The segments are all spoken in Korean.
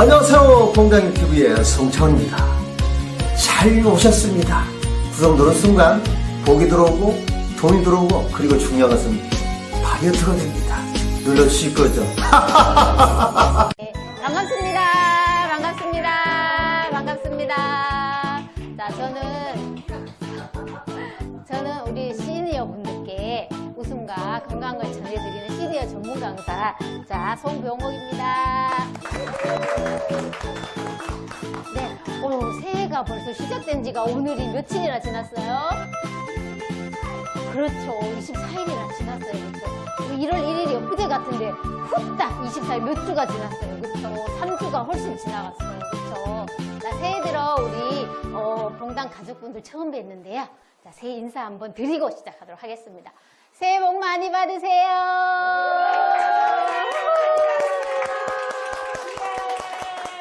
안녕하세요. 공장 TV의 송차원입니다. 잘 오셨습니다. 구성 누른 순간 복이 들어오고 돈이 들어오고 그리고 중요한 것은 다이어트가 됩니다. 눌러주실 거죠? 네, 반갑습니다. 반갑습니다. 반갑습니다. 자, 저는, 저는 우리 시니어 분들께 웃음과 건강을 전해드리는 시니어 전문 강사, 자, 송병옥입니다. 오, 새해가 벌써 시작된 지가 오늘이 며칠이나 지났어요? 그렇죠. 24일이나 지났어요. 그렇죠. 1월 1일이 엊그제 같은데 훅딱 24일 몇 주가 지났어요. 그렇죠. 3주가 훨씬 지나갔어요. 그렇죠. 자, 새해 들어 우리 어, 봉당 가족분들 처음 뵀는데요. 자, 새해 인사 한번 드리고 시작하도록 하겠습니다. 새해 복 많이 받으세요.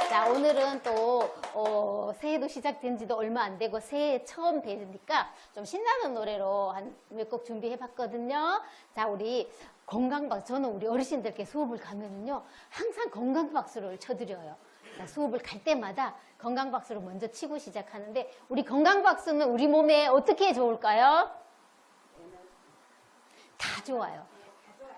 자, 오늘은 또, 어, 새해도 시작된 지도 얼마 안 되고 새해 처음 뵈니까 좀 신나는 노래로 한 몇 곡 준비해 봤거든요. 자, 우리 건강박수. 저는 우리 어르신들께 수업을 가면은요, 항상 건강박수를 쳐드려요. 자, 수업을 갈 때마다 건강박수를 먼저 치고 시작하는데, 우리 건강박수는 우리 몸에 어떻게 좋을까요? 다 좋아요.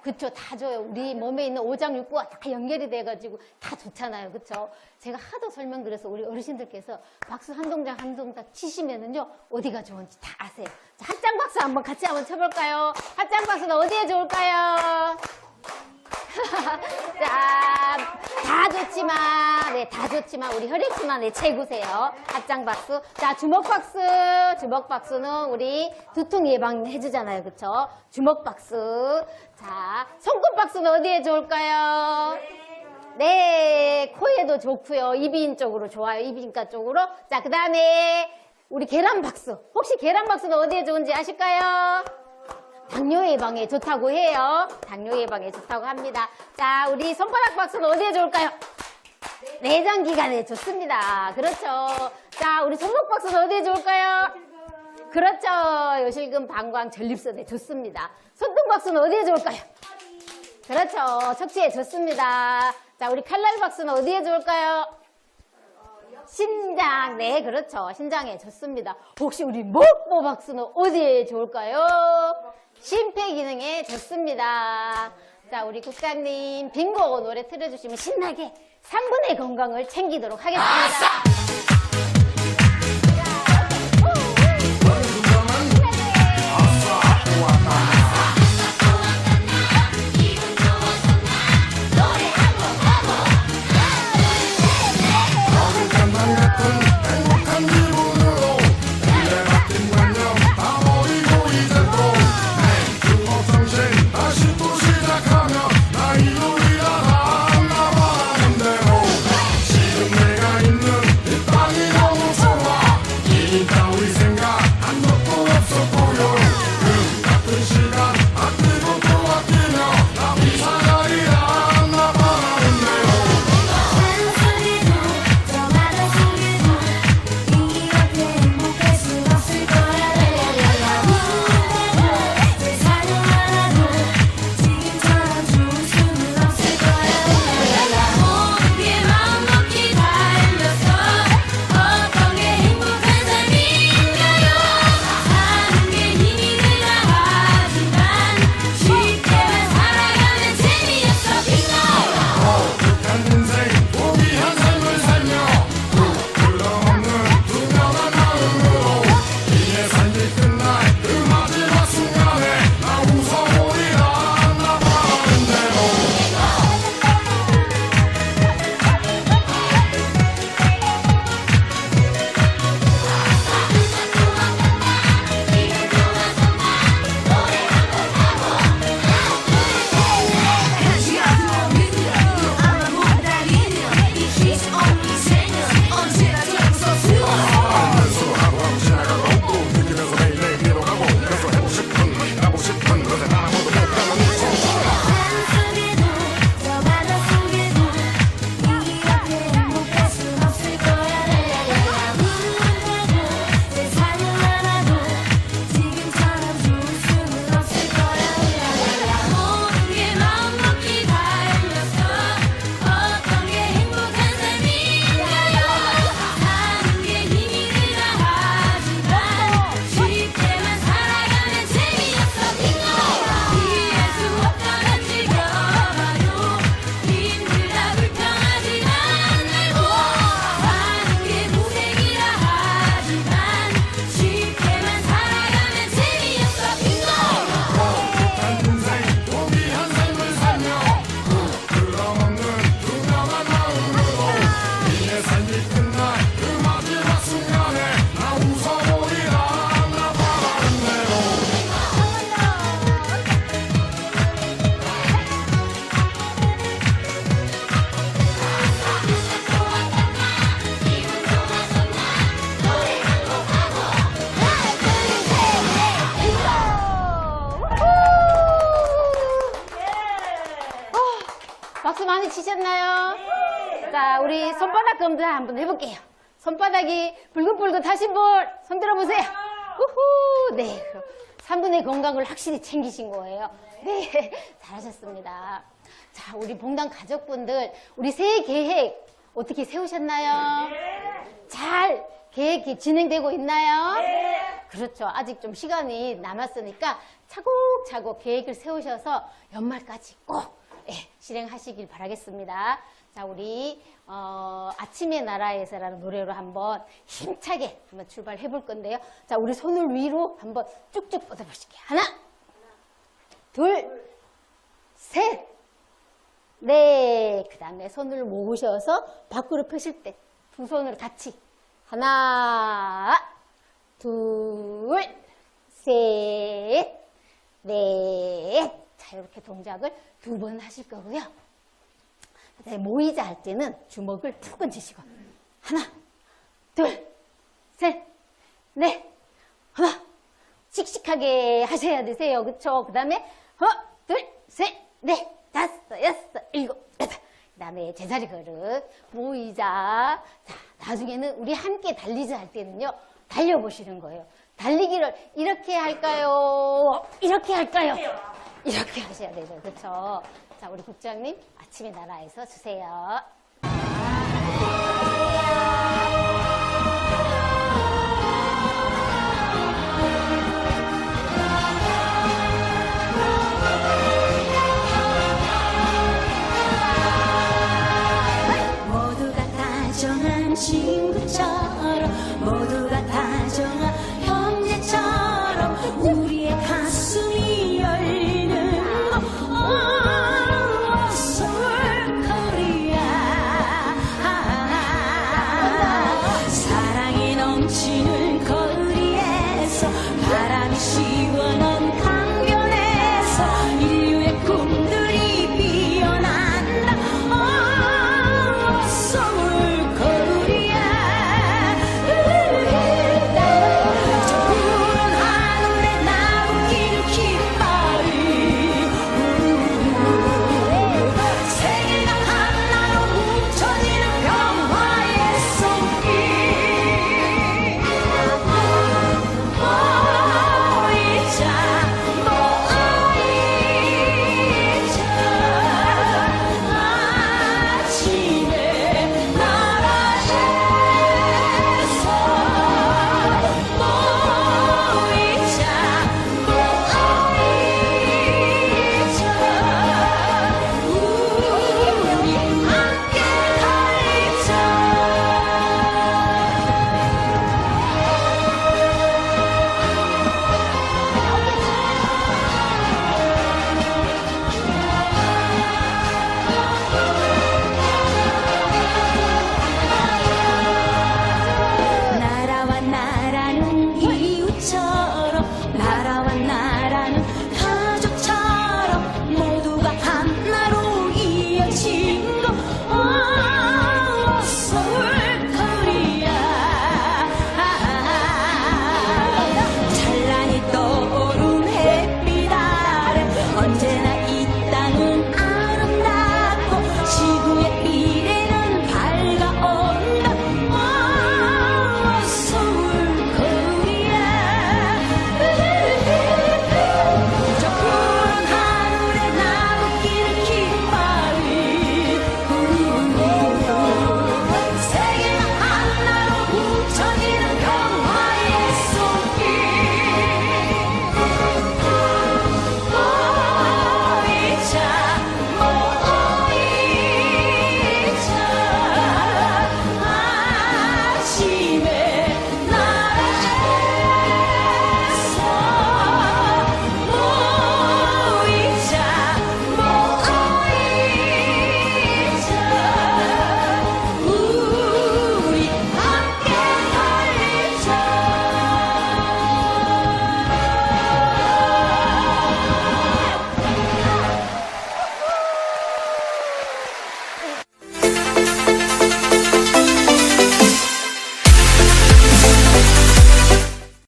그쵸, 다 좋아요. 우리 몸에 있는 오장육부가 다 연결이 돼가지고 다 좋잖아요. 그쵸? 제가 하도 설명드려서 우리 어르신들께서 박수 한 동작 한 동작 치시면은요, 어디가 좋은지 다 아세요. 자, 핫장 박수 한번 같이 한번 쳐볼까요? 핫장 박수는 어디에 좋을까요? 자, 다 좋지만, 네, 다 좋지만, 우리 혈액순환의 최고세요. 핫장 박수. 자, 주먹 박수. 주먹 박수는 우리 두통 예방 해주잖아요. 그쵸? 주먹 박수. 자, 손끝 박수는 어디에 좋을까요? 네, 코에도 좋고요. 이비인 쪽으로 좋아요. 이비인가 쪽으로. 자, 그 다음에 우리 계란 박수. 혹시 계란 박수는 어디에 좋은지 아실까요? 당뇨 예방에 좋다고 해요. 당뇨 예방에 좋다고 합니다. 자, 우리 손바닥 박수는 어디에 좋을까요? 내장 기관에 좋습니다. 그렇죠. 자, 우리 손목 박수는 어디에 좋을까요? 그렇죠. 요실금 방광 전립선에 좋습니다. 손등 박수는 어디에 좋을까요? 그렇죠. 척추에 좋습니다. 자, 우리 칼날 박수는 어디에 좋을까요? 신장, 네, 그렇죠. 신장에 좋습니다. 혹시 우리 목보 박수는 어디에 좋을까요? 심폐 기능에 좋습니다. 자, 우리 국장님, 빙고 노래 틀어주시면 신나게 3분의 건강을 챙기도록 하겠습니다. 장난 자, 우리 손바닥 검사 한번 해볼게요. 손바닥이 불긋불긋하신 분, 손 들어보세요. 우후, 네. 3분의 건강을 확실히 챙기신 거예요. 네, 잘하셨습니다. 자, 우리 봉당 가족분들, 우리 새해 계획 어떻게 세우셨나요? 잘 계획이 진행되고 있나요? 그렇죠. 아직 좀 시간이 남았으니까 차곡차곡 계획을 세우셔서 연말까지 꼭 예, 실행하시길 바라겠습니다. 자, 우리 어, 아침의 나라에서라는 노래로 한번 힘차게 한번 출발해 볼 건데요. 자, 우리 손을 위로 한번 쭉쭉 뻗어 보실게요. 하나, 둘, 셋, 네. 그 다음에 손을 모으셔서 밖으로 펴실 때 두 손을 같이 하나, 둘, 셋, 넷. 자, 이렇게 동작을 두 번 하실 거고요. 모이자 할 때는 주먹을 푹 얹으시고 하나, 둘, 셋, 넷, 하나. 씩씩하게 하셔야 되세요. 그쵸? 그 다음에 하나, 둘, 셋, 넷, 다섯, 여섯, 일곱, 여덟. 그 다음에 제자리 걸음 모이자. 자, 나중에는 우리 함께 달리자 할 때는요. 달려보시는 거예요. 달리기를 이렇게 할까요? 이렇게 할까요? 이렇게 하셔야 되죠. 그렇죠? 자, 우리 국장님 아침에 나라에서 주세요. 모두가 다정한 친구처럼 모두가 she